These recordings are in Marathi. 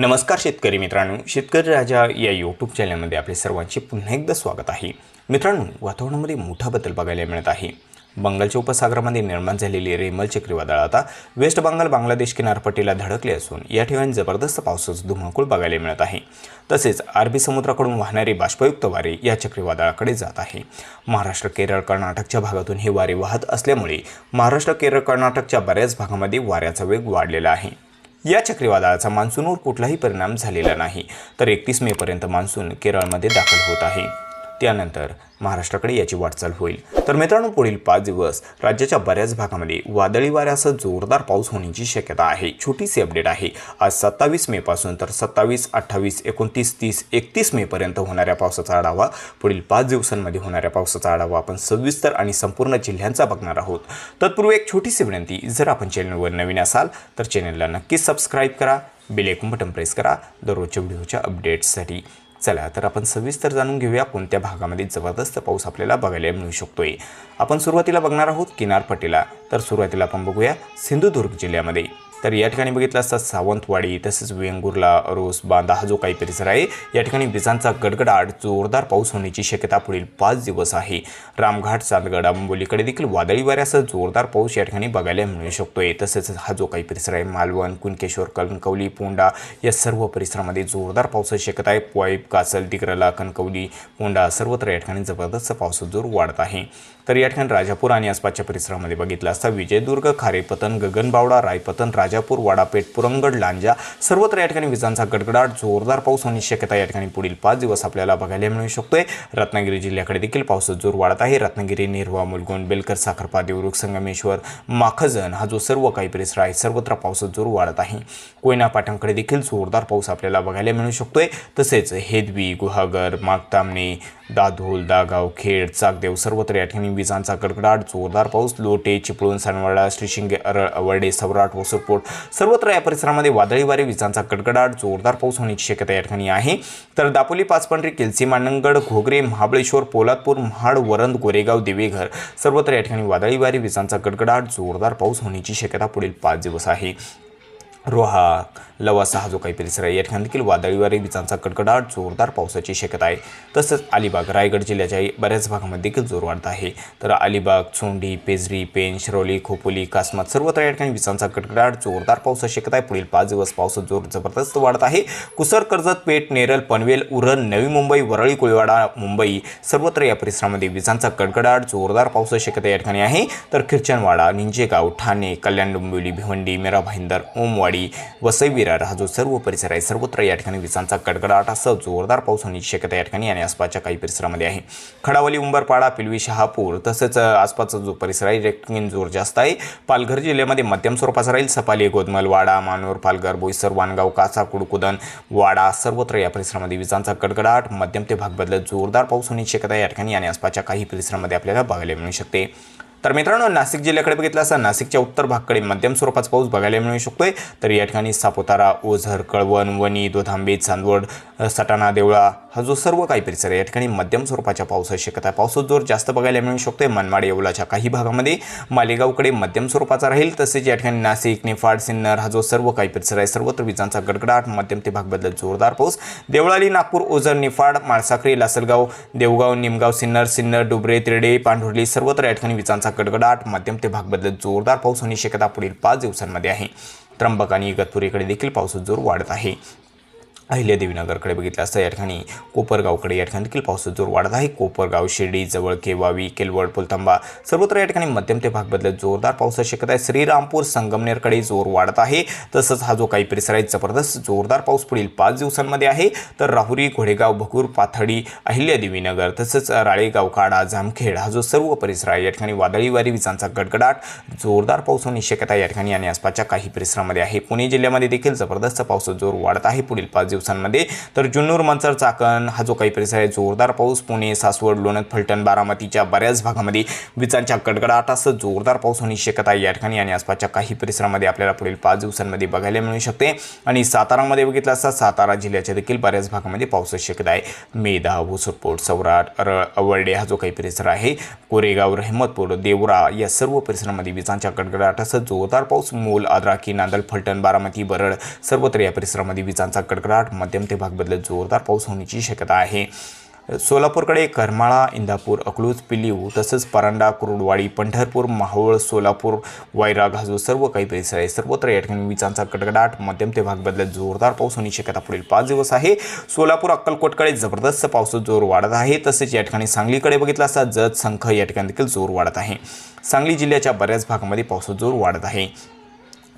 नमस्कार शेतकरी मित्रांनो. शेतकरी राजा या यूट्यूब चॅनलमध्ये आपले सर्वांचे पुन्हा एकदा स्वागत आहे. मित्रांनो वातावरणामध्ये मोठा बदल बघायला मिळत आहे. बंगालच्या उपसागरामध्ये निर्माण झालेली रेमल चक्रीवादळ आता वेस्ट बंगाल बांगलादेश किनारपट्टीला धडकले असून या ठिकाणी जबरदस्त पावसाचं धुमाकूळ बघायला मिळत आहे. तसेच अरबी समुद्राकडून वाहणारे बाष्पयुक्त वारे या चक्रीवादळाकडे जात आहे. महाराष्ट्र केरळ कर्नाटकच्या भागातून हे वारे वाहत असल्यामुळे महाराष्ट्र केरळ कर्नाटकच्या बऱ्याच भागामध्ये वाऱ्याचा वेग वाढलेला आहे. या चक्रीवादळाचा मान्सूनवर कुठलाही परिणाम झालेला नाही. तर एकतीस मेपर्यंत मान्सून केरळमध्ये दाखल होत आहे. त्यानंतर महाराष्ट्राकडे याची वाटचाल होईल. तर मित्रांनो पुढील पाच दिवस राज्याच्या बऱ्याच भागामध्ये वादळी वाऱ्यासह जोरदार पाऊस होण्याची शक्यता आहे. छोटीशी अपडेट आहे. आज सत्तावीस मेपासून तर सत्तावीस अठ्ठावीस एकोणतीस तीस एकतीस मेपर्यंत होणाऱ्या पावसाचा आढावा पुढील पाच दिवसांमध्ये होणाऱ्या पावसाचा आढावा आपण सविस्तर आणि संपूर्ण जिल्ह्यांचा बघणार आहोत. तत्पूर्वी एक छोटीशी विनंती जर आपण चॅनलवर नवीन असाल तर चॅनलला नक्कीच सबस्क्राईब करा बेल ऐकून बटन प्रेस करा दररोजच्या व्हिडिओच्या अपडेट्ससाठी. चला तर आपण सविस्तर जाणून घेऊया कोणत्या भागामध्ये जबरदस्त पाऊस आपल्याला बघायला मिळू शकतोय. आपण सुरुवातीला बघणार आहोत किनारपट्टीला. तर सुरुवातीला आपण बघूया सिंधुदुर्ग जिल्ह्यामध्ये. तर या ठिकाणी बघितलं असता सावंतवाडी तसेच वेंगुर्ला रोस बांदा हा जो काही परिसर आहे या ठिकाणी विजांचा गडगडाट जोरदार पाऊस होण्याची शक्यता पुढील पाच दिवस आहे. रामघाट चांदगड आंबोलीकडे देखील वादळी वाऱ्यासह जोरदार पाऊस या ठिकाणी बघायला मिळू शकतोय. तसेच हा जो काही परिसर आहे मालवण कुणकेश्वर कणकवली पोंडा या सर्व परिसरामध्ये जोरदार पावसाची शक्यता आहे. पोईप कासल दिग्रला कणकवली पोंडा सर्वत्र या ठिकाणी जबरदस्त पावसाचा जोर वाढत आहे. तर या ठिकाणी राजापूर आणि आसपासच्या परिसरामध्ये बघितलं असता विजयदुर्ग खारेपतन गगनबावडा रायपतन राजापूर वाडापेठ पुरंगड लांजा सर्वत्र या ठिकाणी विजांचा गडगडाट जोरदार पाऊस होण्याची शक्यता या ठिकाणी पुढील पाच दिवस आपल्याला बघायला मिळू शकतोय. रत्नागिरी जिल्ह्याकडे देखील पावसाचा जोर वाढत आहे. रत्नागिरी निर्वा मुलगुण बेलकर साखरपा देवरुख संगमेश्वर माखजन हा जो सर्व काही परिसर आहे सर्वत्र पावसाचा जोर वाढत आहे. कोयना पाटणकडे देखील जोरदार पाऊस आपल्याला बघायला मिळू शकतोय. तसेच हेदवी गुहागर मागतामणे दाधोल दागाव खेड चाकदेव सर्वत्र या ठिकाणी विजांचा गडगडाट जोरदार पाऊस लोटे चिपळूण सानवाडा श्रीशिंगे अरळ अवर्डे सवराट वसरपोट सर्वत्र या परिसरामध्ये वादळी वारे विजांचा गडगडाट जोरदार पाऊस होण्याची शक्यता या ठिकाणी आहे. तर दापोली पाचपांढरी किलसी मांडणगड घोगरे महाबळेश्वर पोलादपूर महाड वरंद गोरेगाव देवेघर सर्वत्र या ठिकाणी वादळी वारे विजांचा गडगडाट जोरदार पाऊस होण्याची शक्यता पुढील पाच दिवस आहे. रोहा लवासा हा जो काही परिसर आहे या ठिकाणी देखील वादळी वारे विजांचा कडकडाट जोरदार पावसाची शक्यता आहे. तसंच अलिबाग रायगड जिल्ह्याच्या बऱ्याच भागामध्ये देखील जोर वाढत आहे. तर अलिबाग चोंडी पेजरी पेन शिरोली खोपोली कासमात सर्वत्र या ठिकाणी विजांचा कडकडाट जोरदार पावसाची शक्यता आहे. पुढील पाच दिवस पावसाचा जोर जबरदस्त वाढत आहे. कुसर कर्जत पेठ नेरल पनवेल उरण नवी मुंबई वरळी कोळीवाडा मुंबई सर्वत्र या परिसरामध्ये विजांचा कडकडाट जोरदार पावसाची शक्यता या ठिकाणी आहे. तर खिरचनवाडा निंजेगाव ठाणे कल्याण डोंबिवली भिवंडी मेरा भाईंदर ओमवाडी वसईवीर विरार हा जो सर्व परिसर आहे सर्वत्र या ठिकाणी विजांचा कडकडाटासह जोरदार पाऊस होण्याची शक्यता या ठिकाणी आणि आसपासच्या काही परिसरामध्ये आहे. खडावली उंबरपाडा पिलवी शहापूर तसेच आसपासचा जो परिसर आहे या जोर जास्त आहे. पालघर जिल्ह्यामध्ये मध्यम स्वरूपाचा राहील. सपाली गोदमल वाडा मानोर पालघर बोईसर वानगाव कासा कुडकुदन वाडा सर्वत्र या परिसरामध्ये विजांचा कडकडाट. मध्यम ते भाग बदलत जोरदार पाऊस होण्याची शक्यता या ठिकाणी आणि आसपासच्या काही परिसरामध्ये आपल्याला बघायला मिळू शकते. तर मित्रांनो नाशिक जिल्ह्याकडे बघितलं असता नाशिकच्या उत्तर भागकडे मध्यम स्वरूपाचा पाऊस बघायला मिळू शकतोय. तर या ठिकाणी सापुतारा ओझर कळवण वणी दोधांबे चांदवड सटाणा देवळा हा जो सर्व काही परिसर आहे या ठिकाणी मध्यम स्वरूपाच्या पावसाची शक्यता आहे. पावसाचा जोर जास्त बघायला मिळू शकतोय. मनमाड येवलाच्या काही भागामध्ये मालेगावकडे मध्यम स्वरूपाचा राहील. तसेच या ठिकाणी नाशिक निफाड सिन्नर हा जो सर्व काही परिसर आहे सर्वत्र विजांचा गडगडाट मध्यम ते भाग बदलत जोरदार पाऊस. देवळाली नागपूर ओझर निफाड माळसाखरी लासलगाव देवगाव निमगाव सिन्नर सिन्नर डुबरे तिरडे पांढुर्ली सर्वत्र या ठिकाणी विजांचा गडगडाट मध्यम ते भाग बदलत जोरदार पाऊस होण्याची शक्यता पुढील पाच दिवसांमध्ये आहे. त्र्यंबक आणि इगतपुरीकडे देखील पावसाचा जोर वाढत आहे. अहिल्यादेवीनगरकडे बघितलं असता. या ठिकाणी कोपरगावकडे या ठिकाणी देखील पावसाचा जोर वाढत आहे. कोपरगाव शिर्डी जवळ केवावी केलवड पुलतंबा सर्वत्र या ठिकाणी मध्यम ते भाग बदलत जोरदार पावसाची शक्यता आहे. श्रीरामपूर संगमनेरकडे जोर वाढत आहे. तसंच हा जो काही परिसर आहे जबरदस्त जोरदार पाऊस पुढील पाच दिवसांमध्ये आहे. तर राहुरी घोडेगाव भकूर पाथडी अहिल्यादेवीनगर तसंच राळेगाव काडा जामखेड हा जो सर्व परिसर आहे या ठिकाणी वादळी वारी विजांचा गडगडाट जोरदार पाऊस होण्याची शक्यता या ठिकाणी आणि आसपासच्या काही परिसरामध्ये आहे. पुणे जिल्ह्यामध्ये देखील जबरदस्त पावसाचा जोर वाढत आहे. पुढील पाच दिवसांमध्ये. तर जुन्नूर मंचर चाकण हा जो काही परिसर आहे जोरदार पाऊस पुणे सासवड लोणंद फलटण बारामतीच्या बऱ्याच भागामध्ये विजांच्या कडकडाटासह जोरदार पाऊस होण्याची शक्यता आहे. या ठिकाणी आणि आसपासच्या काही परिसरामध्ये आपल्याला पुढील पाच दिवसांमध्ये बघायला मिळू शकते. आणि सातारामध्ये बघितलं असता सातारा जिल्ह्याच्या देखील बऱ्याच भागामध्ये पावसाची शक्यता आहे. मेधा भोसरपोट सौराट रळ अवर्डे हा जो काही परिसर आहे कोरेगाव रहमतपूर देवरा या सर्व परिसरामध्ये विजांच्या कडकडाटासह जोरदार पाऊस मोल आद्राकी नांदल फलटण बारामती बरड सर्वत्र या परिसरामध्ये विजांचा कडकडाट मध्यम ते भाग बदलत जोरदार पाऊस होण्याची शक्यता आहे. सोलापूरकडे करमाळा इंदापूर अकलूज पिलीव तसंच परांडा कुरुडवाडी पंढरपूर माहोळ सोलापूर वायरा घाजू सर्व काही परिसर आहे सर्वत्र या ठिकाणी विजांचा कडकडाट मध्यम ते भाग बदलत जोरदार पाऊस होण्याची शक्यता पुढील पाच दिवस आहे. सोलापूर अक्कलकोटकडे जबरदस्त पावसाचा जोर वाढत आहे. तसेच या ठिकाणी सांगलीकडे बघितलं असता जत संख या ठिकाणी देखील जोर वाढत आहे. सांगली जिल्ह्याच्या बऱ्याच भागामध्ये पावसाचा जोर वाढत आहे.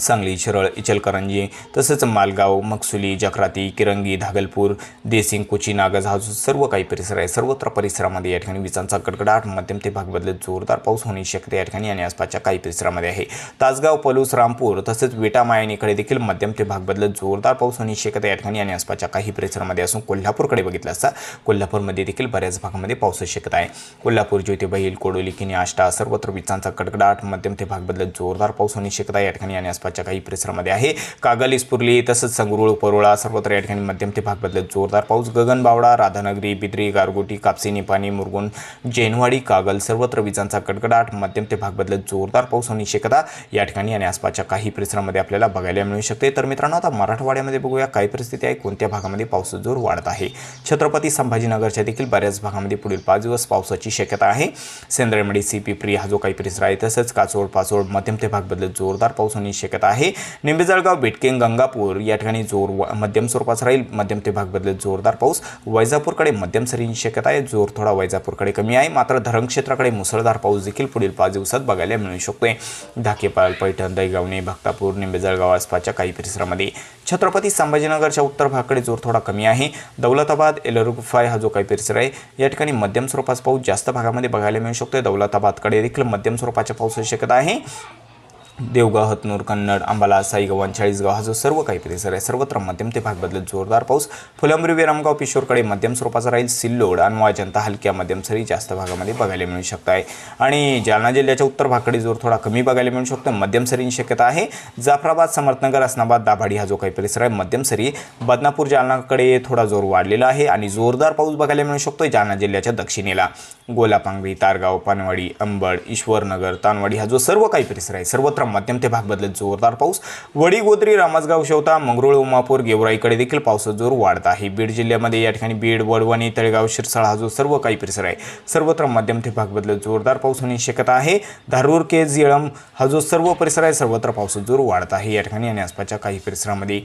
सांगली शिरळ इचलकरंजी तसंच मालगाव मकसुली जकराती किरंगी धागलपूर देसिंग कोची नागज जो सर्व काही परिसर आहे. सर्वत्र परिसरामध्ये या ठिकाणी विजांचा कडकडाट मध्यम ते भाग बदलत जोरदार पाऊस होण्याची शक्यता या ठिकाणी आणि आसपासच्या काही परिसरामध्ये आहे. तासगाव पलूस रामपूर तसेच विटा मायनीकडे देखील मध्यम ते भाग बदलत जोरदार पाऊस होण्याची शक्यता या ठिकाणी आणि आसपासच्या काही परिसरामध्ये असून कोल्हापूरकडे बघितलं असता कोल्हापूरमध्ये देखील बऱ्याच भागामध्ये पावसाची शक्यता आहे. कोल्हापूर ज्योतिबहील कोडोली किनी आष्टा सर्वत्र विजांचा कडकडाट मध्यम ते भाग बदलत जोरदार पाऊस होण्याची शक्यता या ठिकाणी आणि आसपास आसपासच्या काही परिसरामध्ये आहे. कागल इस्पुर्ली तसंच संगरुळ परोळा सर्वत्र या ठिकाणी मध्यम ते भाग बदलत जोरदार पाऊस. गगनबावडा राधानगरी बिद्री गारगोटी कापसी निपाणी मुरगुण जेनवाडी कागल सर्वत्र विजांचा कडकडाट मध्यम ते भाग बदलत जोरदार पाऊस होण्याची शक्यता या ठिकाणी आणि आसपासच्या काही परिसरामध्ये आपल्याला बघायला मिळू शकते. तर मित्रांनो आता मराठवाड्यामध्ये बघूया काय परिस्थिती आहे कोणत्या भागामध्ये पावसाचा जोर वाढत आहे. छत्रपती संभाजीनगरच्या देखील बऱ्याच भागामध्ये पुढील पाच दिवस पावसाची शक्यता आहे. सेंद्रमडी सी पिपरी हा जो काही परिसर आहे तसंच काचोड पाचोड मध्यम ते भाग बदलत जोरदार पाऊस होण्याची शक्यता आहे. निंबेजळगाव बिटकेंग गंगापूर या ठिकाणी जोर व- मध्यम स्वरूपाचा राहील. मध्यम ते भाग बदलत जोरदार पाऊस. वैजापूरकडे मध्यम सरींची शक्यता आहे. जोर थोडा वैजापूरकडे कमी आहे. मात्र धरण क्षेत्राकडे मुसळधार पाऊस देखील पुढील पाच दिवसात बघायला मिळू शकतोय. धाकेपाल पैठण दैगावणे भक्तापूर निंबेजळगाव आसपासच्या काही परिसरामध्ये छत्रपती संभाजीनगरच्या उत्तर भागाकडे जोर थोडा कमी आहे. दौलताबाद एलरुगुफाय हा जो काही परिसर आहे या ठिकाणी मध्यम स्वरूपाचा पाऊस जास्त भागामध्ये बघायला मिळू शकतोय. दौलताबादकडे देखील मध्यम स्वरूपाच्या पावसाची शक्यता आहे. देवगाव हतनूर कन्नड अंबाला साईगव्हाण चाळीसगाव हा जो सर्व काही परिसर आहे सर्वत्र मध्यम ते भाग बदलत जोरदार पाऊस. फुलंब्री विरामगाव पिशोरकडे मध्यम स्वरूपाचा राहील सिल्लोड. आणि अजंता हलक्या मध्यम सरी जास्त भागामध्ये बघायला मिळू शकत आहे आणि जालना जिल्ह्याच्या उत्तर भागाकडे जोर थोडा कमी बघायला मिळू शकतो. मध्यम सरींची शक्यता आहे. जाफराबाद समर्थनगर असनाबाद दाभाडी हा जो काही परिसर आहे मध्यम सरी. बदनापूर जालनाकडे थोडा जोर वाढलेला आहे आणि जोरदार पाऊस बघायला मिळू शकतो जालना जिल्ह्याच्या दक्षिणेला. गोलापांगरी तारगाव पानवाडी अंबड ईश्वरनगर तानवाडी हा जो सर्व काही परिसर आहे सर्वत्र मध्यम ते भाग बदलत जोरदार पाऊस. वडी रामासगाव रामसगाव शेवता मंगरुळ उमापूर गेवराईकडे देखील पावसाचा जोर वाढत आहे. बीड जिल्ह्यामध्ये या ठिकाणी बीड वडवणी तळेगाव शिरसाळ हा जो सर्व काही परिसर आहे सर्वत्र मध्यम ते भाग बदलत जोरदार पाऊस होण्याची शक्यता आहे. धारूर केज येळम हा जो सर्व परिसर आहे सर्वत्र पावसाचा जोर वाढत आहे. या ठिकाणी आणि आसपासच्या काही परिसरामध्ये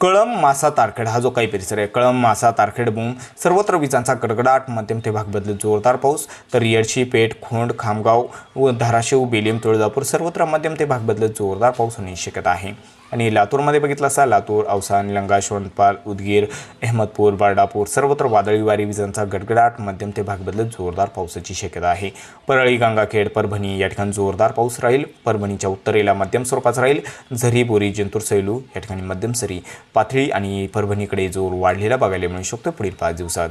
कळम मासा तारखेड हा जो काही परिसर आहे कळम मासा तारखेड बूम सर्वत्र विजांचा कडकडाट मध्यम ते भाग बदलत जोरदार पाऊस तर येडशी पेठ खोंड खामगाव व धाराशिव बेलीम तुळजापूर सर्वत्र मध्यम ते भाग बदलत जोरदार पाऊस होण्याची शक्यता आहे. आणि लातूरमध्ये बघितलं असता लातूर औसा निलंगा शोणपाल उदगीर अहमदपूर बारडापूर सर्वत्र वादळी वारी विजांचा गडगडाट. मध्यम ते भाग बदलत जोरदार पावसाची शक्यता आहे. परळी गंगाखेड परभणी या ठिकाणी जोरदार पाऊस राहील. परभणीच्या उत्तरेला मध्यम स्वरूपाचा राहील. झरी बोरी जिंतूर सैलू या ठिकाणी मध्यम सरी. पाथळी आणि परभणीकडे जोर वाढलेला बघायला मिळू शकतो पुढील पाच दिवसात.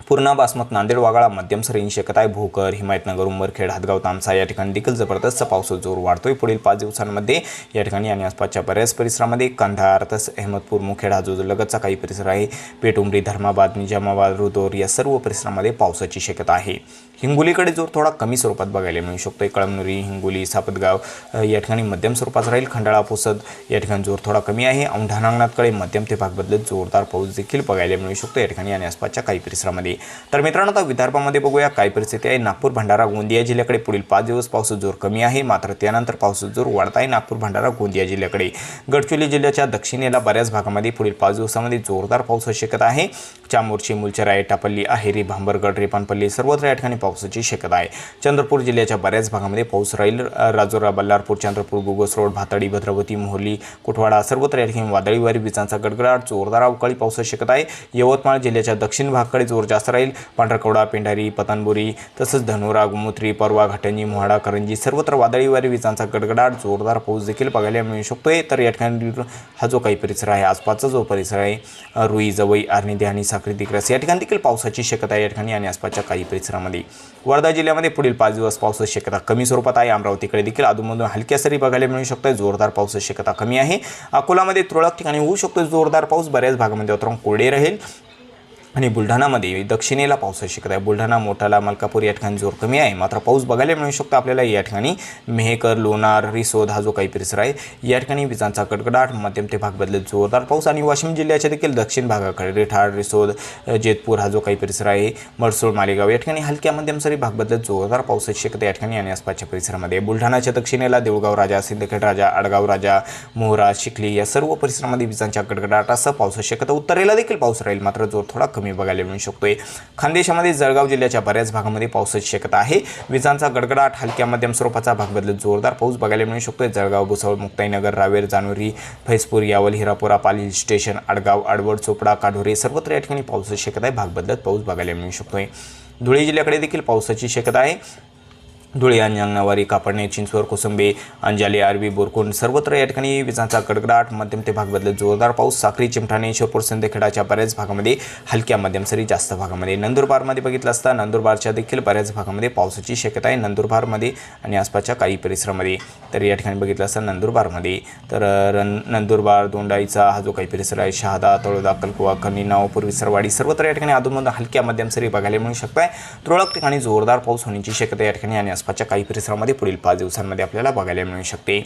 पूर्णा बासमत नांदेड वागाळा मध्यम सरींची शेकताय. आहे भोकर हिमायतनगर उंबरखेड हातगाव तामसा या ठिकाणी देखील जबरदस्त पावसाचा जोर वाढतोय. पुढील पाच दिवसांमध्ये या ठिकाणी आणि आसपासच्या बऱ्याच परिसरामध्ये कंधार तसंच अहमदपूर मुखेड हा जो लगतचा काही परिसर आहे. पेटुंबरी धर्माबाद निजामाबाद रुदोर या सर्व परिसरामध्ये पावसाची शक्यता आहे. हिंगोलीकडे जोर थोडा कमी स्वरूपात बघायला मिळू शकतो कळमनुरी हिंगोली सापतगाव या ठिकाणी मध्यम स्वरूपात राहील. खंडाळा पोसद या ठिकाणी जोर थोडा कमी आहे. औंढा मध्यम ते भाग बदलत जोरदार पाऊस देखील बघायला मिळू शकतो. या ठिकाणी आणि आसपासच्या काही परिसरामध्ये तर मित्रांनो आता विदर्भामध्ये बघूया काय परिस्थिती आहे. नागपूर भंडारा गोंदिया जिल्ह्याकडे पुढील पाच दिवस पावसाचा जोर कमी आहे. मात्र त्यानंतर पावसाचा जोर वाढत आहे नागपूर भंडारा गोंदिया जिल्ह्याकडे. गडचिरोली जिल्ह्याच्या दक्षिणेला बऱ्याच भागामध्ये पुढील पाच दिवसामध्ये जोरदार पावसाची शक्यता आहे. चामोर्ची मुलचराय एटापल्ली आहेरी भांबरगड रेपानपल्ली सर्वत्र या ठिकाणी पावसाची शक्यता आहे. चंद्रपूर जिल्ह्याच्या बऱ्याच भागामध्ये पाऊस राहील. राजोरा बल्लारपूर चंद्रपूर गुगस रोड भातडी भद्रावती मोहली कुठवाडा सर्वत्र या ठिकाणी वादळी वारी विजांचा गडगडाट जोरदार अवकाळी पावसाची शक्यता आहे. यवतमाळ जिल्ह्याच्या दक्षिण भागाकडे जोर जास्त राहील पांढरकवडा पेंढारी पतनबुरी तसंच धनोरा गोमूत्री परवा घाटंजी मोहाडा करंजी सर्वत्र वादळी वारी विजांचा गडगडाट जोरदार पाऊस देखील बघायला मिळू शकतोय. तर या ठिकाणी हा जो काही परिसर आहे आसपासचा जो परिसर आहे रुई जवई आर्निदे आणि साखरी दिग्रस या ठिकाणी देखील पावसाची शक्यता आहे या ठिकाणी आणि आसपासच्या काही परिसरामध्ये. वर्धा जिल्ह्यामध्ये पुढील पाच दिवस पावसाची शक्यता कमी स्वरूपात आहे. अमरावतीकडे देखील अधूनमधून हलक्या सरी बघायला मिळू शकते जोरदार पावसाची शक्यता कमी आहे. अकोलामध्ये तुरळक ठिकाणी होऊ शकतो जोरदार पाऊस बऱ्याच भागामध्ये वातावरण कोरडे राहील. आणि बुलढाणामध्ये दक्षिणेला पावसाची शक्यता आहे. बुलढाणा मोठाला मलकापूर या ठिकाणी जोर कमी आहे. मात्र पाऊस बघायला मिळू शकतो आपल्याला. या ठिकाणी मेहकर लोणार रिसोद हा जो काही परिसर आहे या ठिकाणी विजांचा कडकडाट मध्यम ते भाग बदलत जोरदार पाऊस आणि वाशिम जिल्ह्याच्या देखील दक्षिण भागाकडे रेठाड रिसोद जेतपूर हा जो काही परिसर आहे मडसूळ मालेगाव या ठिकाणी हलक्या मध्यम सरी भाग बदलत जोरदार पावसाची शक्यता या ठिकाणी आणि आसपासच्या परिसरामध्ये बुलढाणाच्या दक्षिणेला देऊळगाव राजा सिंदखेड राजा आडगाव राजा मोहरा चिखली या सर्व परिसरामध्ये विजांच्या कडकडाटासह पावसाची शक्यता. उत्तरेला देखील पाऊस राहील मात्र जोर थोडा कमी बघायला मिळू शकतोय. खानदेशामध्ये जळगाव जिल्ह्याच्या बऱ्याच भागामध्ये पावसाची शक्यता आहे. विजांचा गडगडाट हलक्या मध्यम स्वरूपाचा भाग बदलत जोरदार पाऊस बघायला मिळू शकतोय. जळगाव भुसावळ मुक्ताईनगर रावेर जानोरी फैजपूर यावल हिरापुरा पाली स्टेशन आडगाव आडवड चोपडा काढोरे सर्वत्र या ठिकाणी पावसाची शक्यता आहे. भाग बदलत पाऊस बघायला मिळू शकतोय. धुळे जिल्ह्याकडे देखील पावसाची शक्यता आहे. धुळे अंजंग नवारी कापडणे चिंचवर कोसंबे अंजाली आरबी बोरकुंड सर्वत्र या ठिकाणी विजांचा कडकडाट मध्यम ते भाग बदलत जोरदार पाऊस साखरी चिमठाणे शिवपूर सिंदखेडाच्या बऱ्याच भागामध्ये हलक्या मध्यम सरी जास्त भागामध्ये. नंदुरबारमध्ये बघितलं असता नंदुरबारच्या देखील बऱ्याच भागामध्ये पावसाची शक्यता आहे. नंदुरबारमध्ये आणि आसपासच्या काही परिसरामध्ये. तर या ठिकाणी बघितलं असता नंदुरबारमध्ये. तर रन नंदुरबार दोंडाईचा हा जो काही परिसर आहे शहादा तळोदा कलकुवा कन्नी पूर्वी सरवाडी सर्वत्र या ठिकाणी अधूनमधून हलक्या मध्यम सरी बघायला मिळू शकताय. तुरळक ठिकाणी जोरदार पाऊस होण्याची शक्यता या ठिकाणी आणि आसपासच्या काही परिसरामध्ये पुढील पाच दिवसांमध्ये आपल्याला बघायला मिळू शकते.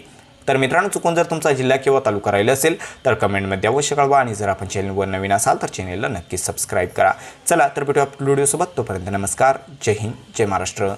तर मित्रांनो चुकून जर तुमचा जिल्हा किंवा तालुका राहिला असेल तर कमेंटमध्ये अवश्य कळवा आणि जर आपण चॅनलवर नवीन असाल तर चॅनलला नक्कीच सबस्क्राईब करा. चला तर भेटूया व्हिडिओसोबत तोपर्यंत नमस्कार. जय हिंद जय महाराष्ट्र.